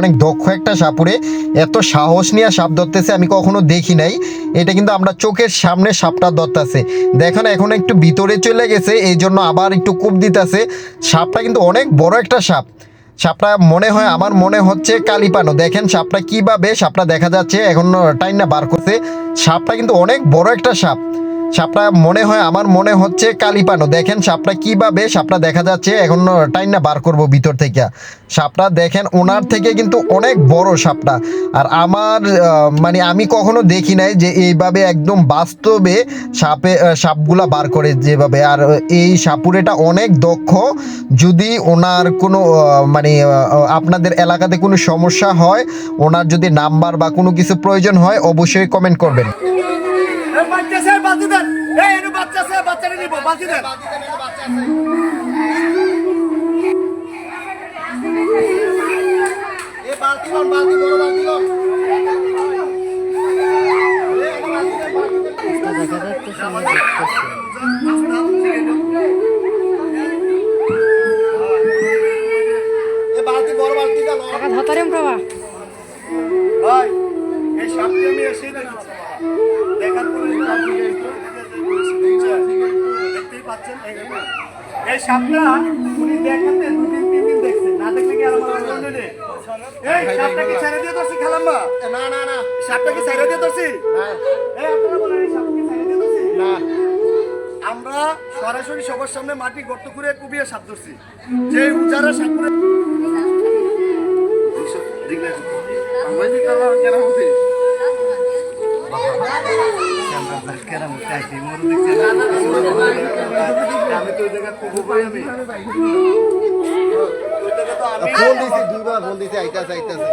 অনেক দক্ষ একটা সাপুরে। এত সাহস নিয়ে সাপ ধরতেছে, আমি কখনো দেখি নাই। এটা কিন্তু আমরা চোখের সামনে সাপটা ধরতেছে। দেখেন, এখন একটু ভিতরে চলে গেছে, এই জন্য আবার একটু কূপ দিতেছে। সাপটা কিন্তু অনেক বড় একটা সাপ। সাপটা মনে হয়, আমার মনে হচ্ছে কালিপানো। দেখেন, সাপটা কীভাবে, সাপটা দেখা যাচ্ছে, এখন টাইম না বার করছে। সাপটা কিন্তু অনেক বড় একটা সাপ। সাপটা মনে হয়, আমার মনে হচ্ছে কালিপানো। দেখেন সাপটা কীভাবে, সাপটা দেখা যাচ্ছে, এখন টাইম না বার করব ভিতর থেকে। সাপটা দেখেন ওনার থেকে কিন্তু অনেক বড় সাপটা। আর আমার মানে আমি কখনো দেখি নাই যে এইভাবে একদম বাস্তবে সাপে সাপগুলা বার করে যেভাবে। আর এই সাপুরেটা অনেক দক্ষ। যদি ওনার কোনো মানে আপনাদের এলাকাতে কোনো সমস্যা হয়, ওনার যদি নাম্বার বা কোনো কিছু প্রয়োজন হয়, অবশ্যই কমেন্ট করবেন। বাচ্চাটা নিব বালতি দেন। এই বালতি বালতি বড় বালতি ধতারিম প্রভা? ভাই এই আমি দেখেছি দেখার পরে পাচ্ছেন এই এই সাপটা উনি দেখাতে দুদিন তিন দিন দেখছেন না দেখলে কি আর আমার আনন্দ নেই এই সাপটা কি ছেড়ে দিয়ে ধরছি খেলাম্বা না না না সাপটা কি ছেড়ে দিয়ে ধরছি এই আপনারা বলেন এই সাপটা কি ছেড়ে দিয়ে ধরছি না আমরা সরাসরি সবার সামনে মাটি গর্ত করে কুবিয়ে সাপ ধরছি যে উজারা সাপ করে আমি তো ওই জায়গায় খুব আমি। ফোন দিছি দুইবার বল দিছি আইতাছে আইতাছে।